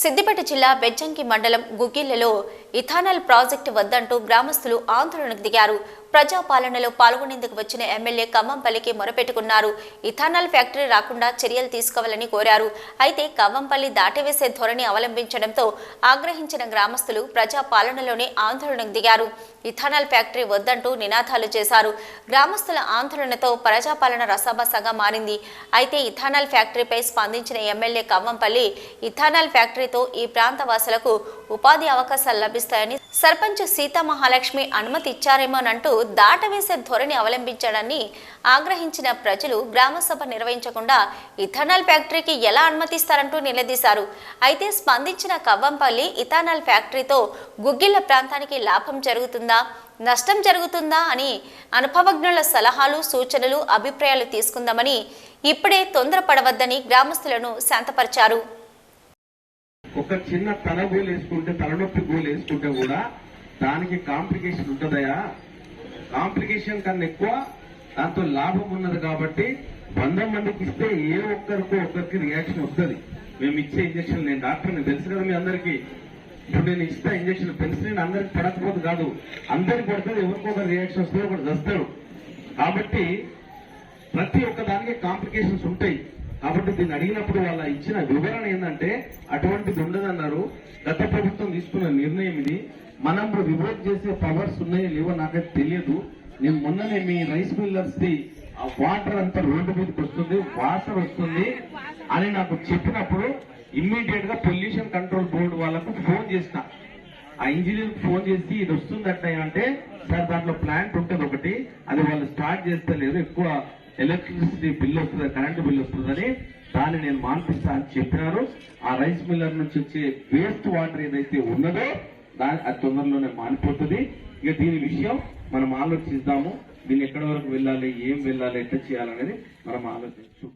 సిద్దిపేట జిల్లా బెజ్జంకి మండలం గుగ్గిళ్ళలో ఇథానాల్ ప్రాజెక్టు వద్దంటూ గ్రామస్తులు ఆందోళనకు దిగారు. ప్రజాపాలనలో పాల్గొనేందుకు వచ్చిన ఎమ్మెల్యే కవ్వంపల్లికి మొరపెట్టుకున్నారు. ఇథానల్ ఫ్యాక్టరీ రాకుండా చర్యలు తీసుకోవాలని కోరారు. అయితే కవ్వంపల్లి దాటివేసే ధోరణి అవలంబించడంతో ఆగ్రహించిన గ్రామస్తులు ప్రజాపాలనలోనే ఆందోళనకు దిగారు. ఇథానల్ ఫ్యాక్టరీ వద్దంటూ నినాదాలు చేశారు. గ్రామస్తుల ఆందోళనతో ప్రజాపాలన రసాబసాగా మారింది. అయితే ఇథానల్ ఫ్యాక్టరీపై స్పందించిన ఎమ్మెల్యే కవ్వంపల్లి ఇథానల్ ఫ్యాక్టరీతో ఈ ప్రాంత వాసులకు ఉపాధి అవకాశాలు లభిస్తాయని సర్పంచ్ సీతామహాలక్ష్మి అనుమతి ఇచ్చారేమోనంటూ దాటవేసే ధోరణి అవలంబించాడని ఆగ్రహించిన ప్రజలు గ్రామసభ నిర్వహించకుండా ఇథానల్ ఫ్యాక్టరీకి ఎలా అనుమతిస్తారంటూ నిలదీశారు. అయితే స్పందించిన కవ్వంపల్లి ఇథనాల్ ఫ్యాక్టరీతో గుగ్గిళ్ళ ప్రాంతానికి లాభం జరుగుతుందా నష్టం జరుగుతుందా అని అనుభవజ్ఞుల సలహాలు సూచనలు అభిప్రాయాలు తీసుకుందామని ఇప్పుడే తొందరపడవద్దని గ్రామస్తులను శాంతపరిచారు. ఒక చిన్న తల గోలు వేసుకుంటే తలనొప్పి గోలు వేసుకుంటే కూడా దానికి కాంప్లికేషన్ ఉంటుందయా కాంప్లికేషన్ కన్నా ఎక్కువ దాంతో లాభం ఉన్నది కాబట్టి వంద మందికి ఇస్తే ఏ ఒక్కరికో ఒక్కరికి రియాక్షన్ వస్తుంది. మేము ఇచ్చే ఇంజక్షన్ నేను డాక్టర్ని తెలుసు కదా మీ అందరికీ. ఇప్పుడు నేను ఇస్తా ఇంజక్షన్ పెన్సిలిన్ అందరికి పడకపోదు కాదు. అందరికి పడుతుంది ఎవరికో రియాక్షన్ వస్తుంది ఒకటి వస్తాడు కాబట్టి ప్రతి ఒక్క దానికి కాంప్లికేషన్స్ ఉంటాయి. కాబట్టి దీన్ని అడిగినప్పుడు వాళ్ళ ఇచ్చిన వివరణ ఏంటంటే అటువంటిది ఉండదన్నారు గత ప్రభుత్వం తీసుకున్న నిర్ణయం ఇది. మనం వివోట్ చేసే పవర్స్ ఉన్నాయో లేవో నాకైతే తెలియదు. నేను మొన్ననే మీ రైస్ మిల్లర్స్ ది ఆ వాటర్ అంతా రోడ్డు మీదకి వస్తుంది వాటర్ వస్తుంది అని నాకు చెప్పినప్పుడు ఇమ్మీడియట్గా పొల్యూషన్ కంట్రోల్ బోర్డు వాళ్ళకు ఫోన్ చేసిన. ఆ ఇంజనీర్ ఫోన్ చేసి ఇది వస్తుందట అంటే సార్ దాంట్లో ప్లాంట్ ఉంటుంది ఒకటి అది వాళ్ళు స్టార్ట్ చేస్తలేరు ఎక్కువ ఎలక్ట్రిసిటీ బిల్ వస్తుంది కరెంటు బిల్ వస్తుందని దాన్ని నేను మాన్పిస్తా అని చెప్పినారు. ఆ రైస్ మిల్లర్ నుంచి వచ్చే వేస్ట్ వాటర్ ఏదైతే ఉన్నదో దాని అది తొందరలోనే మానిపోతుంది. ఇక దీని విషయం మనం ఆలోచిద్దాము. దీన్ని ఎక్కడి వరకు వెళ్ళాలి ఏం వెళ్ళాలి ఎట్లా చేయాలనేది మనం ఆలోచించు